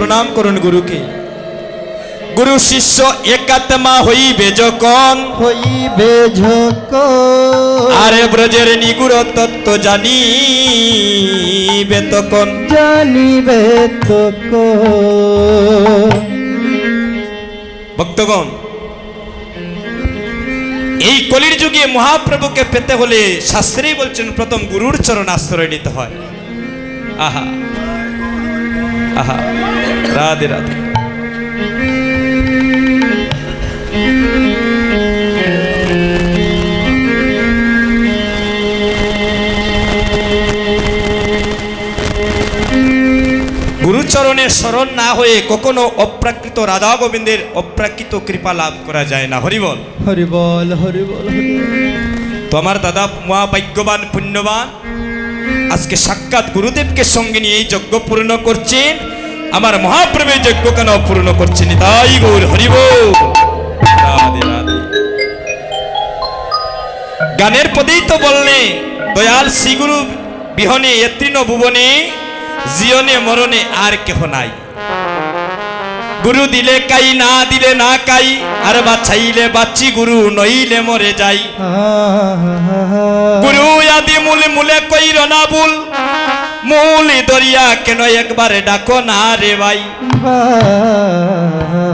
প্রণাম করুন গুরুকে। গুরু শিষ্য একাত্মা হইবে যখন হইবে ঝক আরে ব্রজের নিগুড় তত্ত্ব জানিবে তখন জানিবে তোক ভক্তগণ এই কলির যুগে মহাপ্রভুকে পেতে হলে শাস্ত্রেই বলছেন প্রথম গুরুর চরণ আশ্রয় নিতে হয়। আহা। আহা রাধে রাধে। গুরুচরণে স্মরণ না হয়ে কখনো অপ্রাকৃত রাধা গোবিন্দের অপ্রাকৃত কৃপা লাভ করা যায় না। হরিবল। হরি বল হরি বল হরি বল। তো আমার দাদা মহা ভাগ্যবান পুণ্যবান আজকে সাক্ষাৎ গুরুদেবকে সঙ্গে নিয়ে এই যজ্ঞ পূর্ণ করছেন। আমার মহাপ্রভের যজ্ঞ কেন পূর্ণ করছেন তাই গৌর হরিব। গানের পদেই তো বললে দয়াল শ্রীগুরু বিহনে এ তৃণ ভুবনে জিয়নে মরণে আর কেহ নাই। গুরু দিলে কাই না দিলে না কাই আর বাছাইলে বাচ্চি গুরু নইলে মরে যাই। গুরু আদি মূল মূলে কইর না ভুল মূল দরিয়া কেন একবার ডাকো না রে ভাই?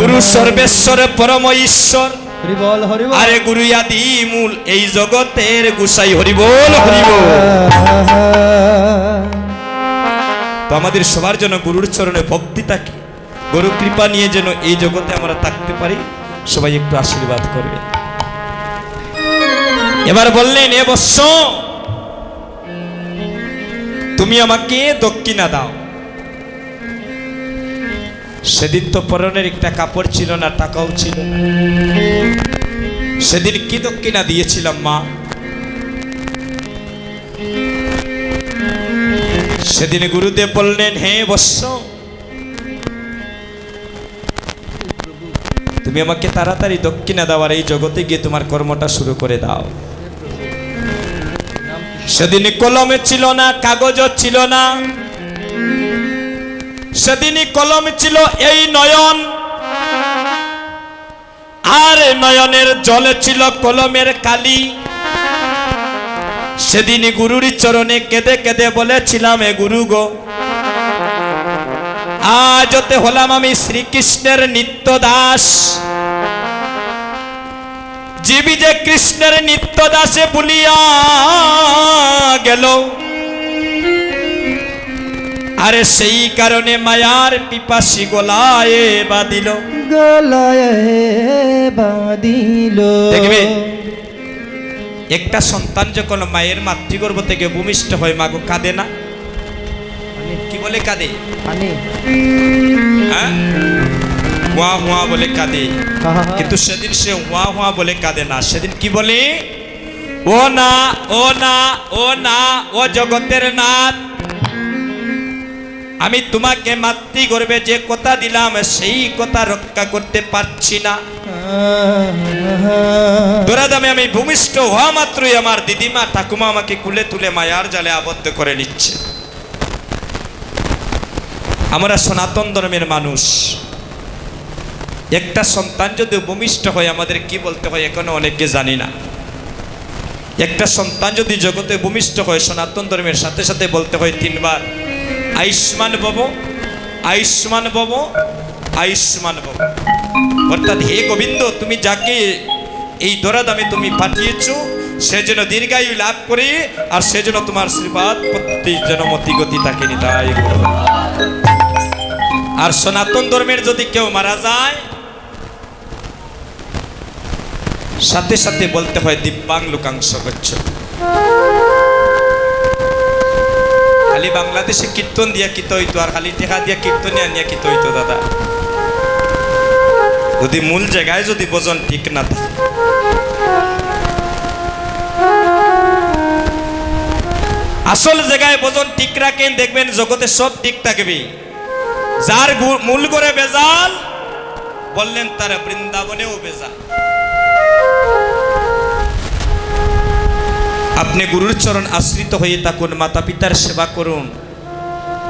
গুরু সর্বেশ্বর পরম ঈশ্বর। আরে গুরু আদি মূল এই জগতের গুসাই হরিবল হরিবল। তো আমাদের সবার জন্য গুরুর চরণে ভক্তি থাকে গুরু কৃপা নিয়ে যেন এই জগতে আমরা থাকতে পারি সবাই একটু আশীর্বাদ করবে। এবার বললেন এ বৎস তুমি আমাকে দক্ষিণা দাও। সেদিন তো পরনের একটা কাপড় ছিল না, টাকাও ছিল না। সেদিন কি দক্ষিণা দিয়েছিলাম মা? সেদিন গুরুদেব বললেন, হে বৎস, তুমি আমাকে তাড়াতাড়ি দক্ষিণা দেওয়ার এই জগতে গিয়ে তোমার কর্মটা শুরু করে দাও। সেদিন কলমে ছিল না কাগজও ছিল না। সেদিনই কলম ছিল এই নয়ন। আর নয়নের জলে ছিল কলমের কালি। সেদিনই গুরুর চরণে কেঁদে কেঁদে বলেছিলাম, এ গুরু গো, আজতে হলাম আমি শ্রীকৃষ্ণের নিত্য দাস জীবী যে কৃষ্ণের নিত্য দাসে বলিয়া গেল। আরে সেই কারণে মায়ার পিপাসি গোলায় বাদিল গলায় বাঁধিল। দেখবে একটা সন্তান যখন মায়ের মাতৃগর্ভ থেকে ভূমিষ্ঠ হয় মাগো কাঁদে না? কি বলে কাঁদে? হ্যাঁ? হুয়া হুয়া বলে কাঁদে। কিন্তু সেদিন সে হুয়া হুয়া বলে কাঁদে না। সেদিন কি বলে? ও না ও না ও না ও জগতের নাথ। আমি তোমাকে মাতৃ গর্বে যে কথা দিলাম সেই কথা রক্ষা করতে পারছি না। তোরা দামে আমি ভূমিষ্ঠ হওয়া মাত্রই আমার দিদিমা ঠাকুমা আমাকে কুলে তুলে মায়ার জালে আবদ্ধ করে নিচ্ছে। আমরা সনাতন ধর্মের মানুষ। একটা সন্তান যদি ভূমিষ্ঠ হয়, আমাদের কি বলতে হয় এখনও অনেকে জানি না। একটা সন্তান যদি জগতে ভূমিষ্ঠ হয়, সনাতন ধর্মের সাথে সাথে বলতে হয় তিনবার, আয়ুষ্মান ভব আয়ুষ্মান ভব আয়ুষ্মান ভব। অর্থাৎ হে গোবিন্দ, তুমি যাকে এই দরাদামে তুমি পাঠিয়েছ, সে যেন দীর্ঘায়ু লাভ করে, আর সে যেন তোমার শ্রীপাদ প্রতি যেন মতি গতি থাকে নি আর সনাতন ধর্মের যদি কেউ মারা যায় সাথে সাথে বলতে হয় দিব্যাং লোকাংশ গচ্ছ খালি বাংলাদেশে কীর্তন দিয়া কিত হইতো আর খালি টেকা দিয়া কীর্তনে আনিয়া কিত হইতো দাদা? যদি মূল জায়গায় যদি বজন ঠিক না থাকে। আসল জায়গায় বজন ঠিক রাখেন, দেখবেন জগতে সব ঠিক থাকবে। যার মূল করে বেজাল বললেন তার বৃন্দাবনেও বেজাল আপনি গুরুর চরণ আশ্রিত হয়ে থাকুন মাতা পিতার সেবা করুন।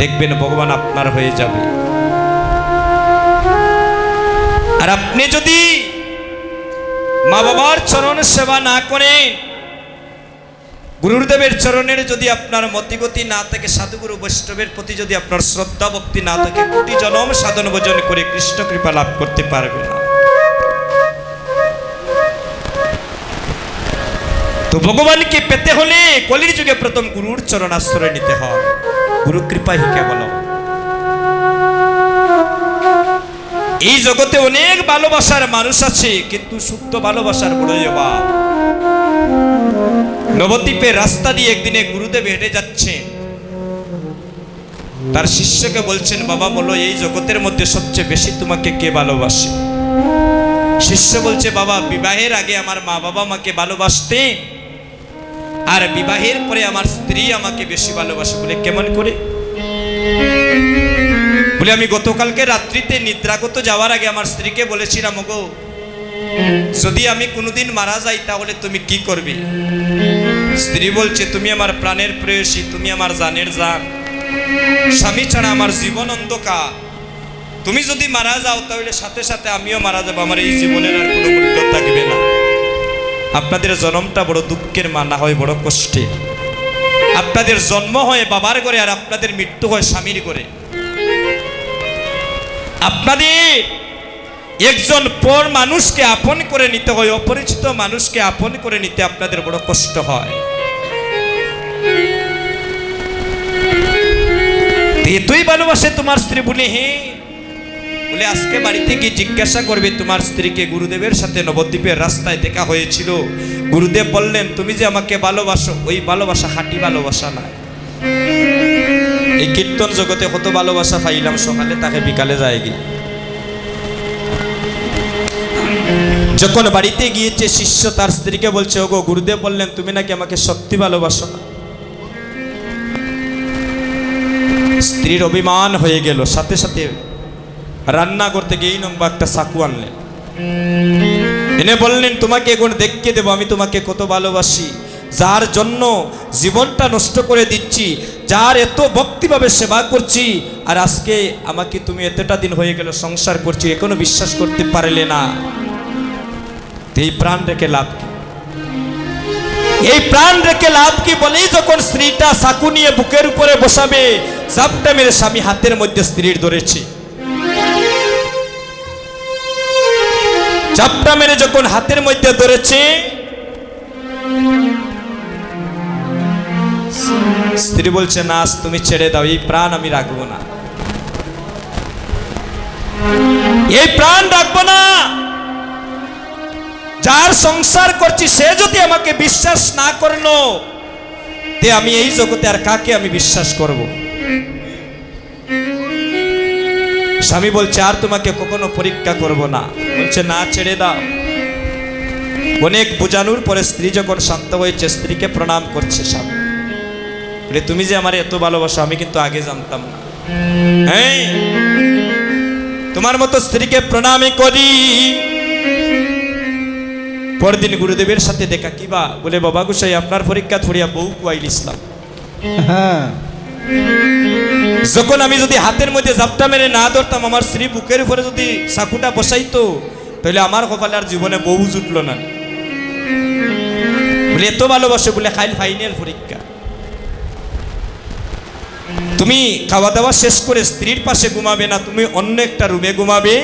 দেখবেন ভগবান আপনার হয়ে যাবে। আর আপনি যদি মা বাবার চরণ সেবা না করেন, গুরুদেবের চরণের যদি আপনার মতিগতি না থাকে, সাধুগুরু বৈষ্ণবের প্রতি যদি আপনার শ্রদ্ধা ভক্তি না থাকে, কোটি জনম সাধন ভোজন করে কৃষ্ণ কৃপা লাভ করতে পারবে না। তো ভগবানকে পেতে হলে কলির যুগে প্রথম গুরুর চরণ আশ্রয় নিতে হয়। গুরু কৃপা হি কেবল। এই জগতে অনেক ভালোবাসার মানুষ আছে, কিন্তু শুদ্ধ ভালোবাসার বড়ই অভাব। নবদ্বীপের রাস্তা দিয়ে একদিনে গুরুদেব হেঁটে যাচ্ছেন। তার শিষ্যকে বলছেন, বাবা, বলো, এই জগতের মধ্যে সবচেয়ে বেশি তোমাকে কে ভালোবাসে? শিষ্য বলছে, বাবা, বিবাহের আগে আমার মা বাবা আমাকে ভালোবাসতেন। আর বিবাহের পরে আমার স্ত্রী আমাকে বেশি ভালোবাসে বলে কেমন করে? বলে আমি গতকালকে রাত্রিতে নিদ্রাগত যাওয়ার আগে আমার স্ত্রীকে বলেছিলাম গো যদি আমি কোনোদিন মারা যাই তাহলে তুমি কি করবে? স্ত্রী বলছে, তুমি আমার প্রাণের প্রেয়সী, তুমি আমার জানের জান। স্বামী ছাড়া আমার জীবন অন্ধকার। তুমি যদি মারা যাও তাহলে সাথে সাথে আমিও মারা যাব। আমার এই জীবনের আর কোনো মূল্য থাকবে না। আপনাদের জন্মটা বড় দুঃখের মানা হয় বড় কষ্টে আপনাদের জন্ম হয় বাবার করে আর আপনাদের মৃত্যু হয় স্বামীর করে আপনাদের একজন পর মানুষকে আপন করে নিতে হয়, অপরিচিত মানুষকে আপন করে নিতে আপনাদের বড় কষ্ট হয়। এতই ভালোবাসে তোমার স্ত্রী বলে, হে বলে আজকে বাড়িতে গিয়ে জিজ্ঞাসা করবে, তোমার স্ত্রীকে গুরুদেবের সাথে নবদ্বীপের রাস্তায় দেখা হয়েছিল? গুরুদেব বললেন, তুমি যে আমাকে ভালোবাসো, ওই ভালোবাসা হাঁটি ভালোবাসা না এই কীর্তন জগতে কত ভালোবাসা পাইলাম, সকালে তাকে বিকালে যায় গিয়ে যখন বাড়িতে গিয়েছে, শিষ্য তার স্ত্রীকে বলছে, ওগো, গুরুদেব বললেন, তুমি নাকি আমাকে সত্যি ভালোবাসো না? স্ত্রীর অভিমান হয়ে গেল। সাথে সাথে রান্না করতে গিয়ে নম্বর একটা চাকু আনলেন এনে বললেন, তোমাকে এখন দেখিয়ে দেবো, আমি তোমাকে কত ভালোবাসি। যার জন্য জীবনটা নষ্ট করে দিচ্ছি, যার এত ভক্তিভাবে সেবা করছি, আর আজকে আমাকে তুমি এতটা দিন হয়ে গেল সংসার করছি, এখনও বিশ্বাস করতে পারলে না। এই প্রাণ রেখে লাভ কি? এই প্রাণ রেখে লাভ কি বলেই যখন স্ত্রীটা সাকু নিয়ে বুকের উপরে বসাবে চাপটা মেরে স্বামী হাতের মধ্যে স্ত্রীর ধরেছে। চাপটা মেরে যখন হাতের মধ্যে ধরেছে, স্ত্রী বলছে, না তুমি ছেড়ে দাও, এই প্রাণ আমি রাখব না। এই প্রাণ রাখব না। যার সংসার করছি, সে যদি আমাকে বিশ্বাস না করল তে আমি এই জগতে আর কাকে আমি বিশ্বাস করব? স্বামী বলছে আর তোমাকে কখনো পরীক্ষা করব না। বলছে না ছেড়ে দাও। অনেক বোঝানোর পরে স্ত্রী যখন শান্ত হয়েছে স্ত্রীকে প্রণাম করছে স্বামী। বলে, তুমি যে আমার এত ভালোবাসো আমি কিন্তু আগে জানতাম না। তোমার মতো স্ত্রীকে প্রণামই করি। পরদিন গুরুদেবের সাথে দেখা কিবা বলে বাবা গুসাই আপনার পরীক্ষা ধরিয়া বউ কুয়াইল ইসলাম। হ্যাঁ। যখন আমি যদি হাতের মধ্যে জাপটা মেরে না ধরতাম, আমার স্ত্রী বুকের উপরে যদি চাকুটা বসাইতো, তাহলে আমার কপালে আর জীবনে বউ জুটল না। বলে, এত ভালোবাসে, বলে খাইল ফাইনাল পরীক্ষা। তুমি খাওয়া দাওয়া শেষ করে স্ত্রীর পাশে ঘুমাবে না, তুমি অন্য একটা রুমে ঘুমাবে,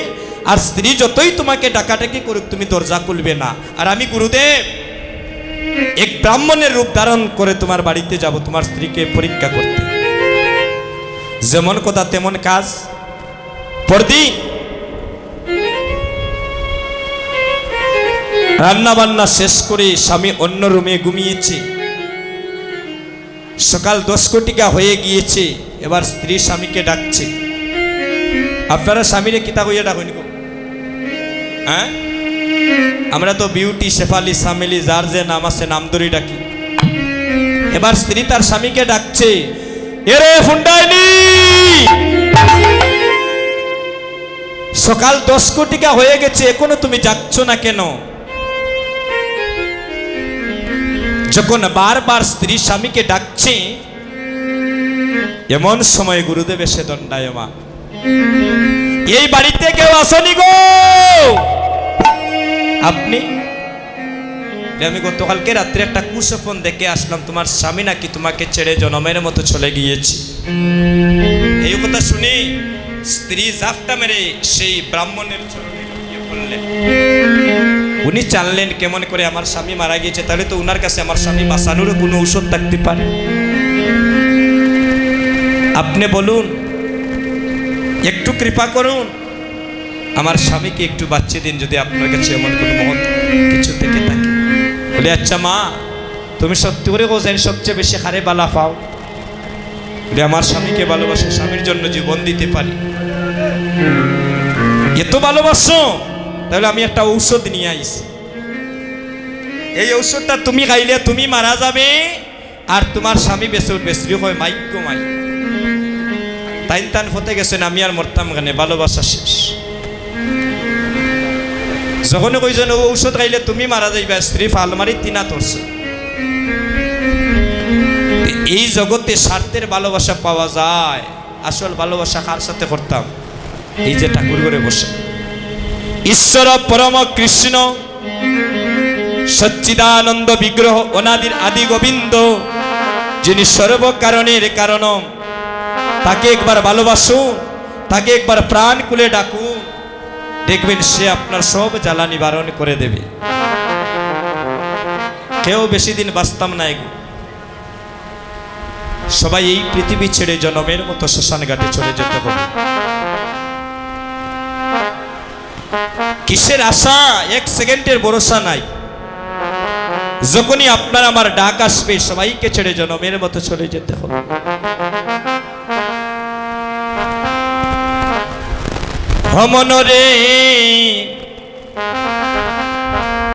আর স্ত্রী যতই তোমাকে ডাকাটাকি করুক, তুমি দরজা খুলবে না। আর আমি গুরুদেব, এক ব্রাহ্মণের রূপ ধারণ করে তোমার বাড়িতে যাব, তোমার স্ত্রীকে পরীক্ষা করতে। যেমন কথা তেমন কাজ। পরদিন রান্না বান্না শেষ করে স্বামী অন্য রুমে ঘুমিয়েছে। সকাল দশ কোটিকা হয়ে গিয়েছে, এবার স্ত্রী স্বামীকে ডাকছে। আপনারা স্বামীরে কিতা হইয়া ডাকুন হ্যাঁ? আমরা তো বিউটি, শেফালি, সামিলি, যার যে নাম আছে নাম ধরে ডাকি। এবার স্ত্রী তার স্বামীকে ডাকছে সকাল দশ কোটিকা হয়ে গেছে, এখনও তুমি যাচ্ছ না কেন? যখন বারবার স্ত্রী স্বামীকে ডাকছে, এমন সময় গুরুদেব এসে দণ্ডায়মা, এই বাড়িতে কেউ আসনি গো? আপনি আমি গতকালকে রাত্রে একটা কুসফোন দেখে আসলাম, তোমার স্বামী নাকি তোমাকে ছেড়ে জনমের মতো চলে গিয়েছে? এই কথা শুনি স্ত্রী জাফটা মেরে সেই ব্রাহ্মণের চরণে উনি জানলেন কেমন করে আমার স্বামী মারা গিয়েছে, তাহলে তো উনার কাছে আমার স্বামী বাঁচানোরও কোনো ঔষধ থাকতে পারে। আপনি বলুন, একটু কৃপা করুন, আমার স্বামীকে একটু বাচ্চা দিন যদি আপনার কাছে এমন কোনো মহৎ কিছু থাকে বলে আচ্ছা মা তুমি সত্যি করে বোঝেন সবচেয়ে বেশি হারে বালা পাও। বলে আমার স্বামীকে ভালোবাসে স্বামীর জন্য জীবন দিতে পারি। এত ভালোবাসো? তাহলে আমি একটা ঔষধ নিয়ে আইছি। এই ঔষধটা তুমি খাইলে তুমি মারা যাবে আর তোমার স্বামী বেঁচে উঠবে। স্ত্রী হয় মাইক্য মাই তাইন তান ফতে গেছেন আমি আর মরতাম গানে ভালোবাসা শেষ। যখন কইছেন ঔষধ খাইলে তুমি মারা যাইবা, স্ত্রী ফালমারি তিনা তোরছে এই জগতে স্বার্থের ভালোবাসা পাওয়া যায়। আসল ভালোবাসা কার সাথে করতাম? এই যে ঠাকুর করে বসে। ঈশ্বর, পরম কৃষ্ণ, সচ্চিদানন্দ বিগ্রহ, অনাদির আদি গোবিন্দ, যিনি সর্বকারণের কারণ, তাকে একবার ভালোবাসুন, তাকে একবার প্রাণ কুলে ডাকুন। দেখবেন সে আপনার সব জ্বালা নিবারণ করে দেবে। কেউ বেশি দিন বাঁচতাম না সবাই এই পৃথিবী ছেড়ে জনমের মতো শ্মশান ঘাটে চলে যেতে হবে। কিসের আশা? এক সেকেন্ডের ভরসা নাই। যখনই আপনার আমার ডাক আসবে, সবাইকে ছেড়ে জনমের মতো চলে যেতে হবে। ভ্রমণ রে।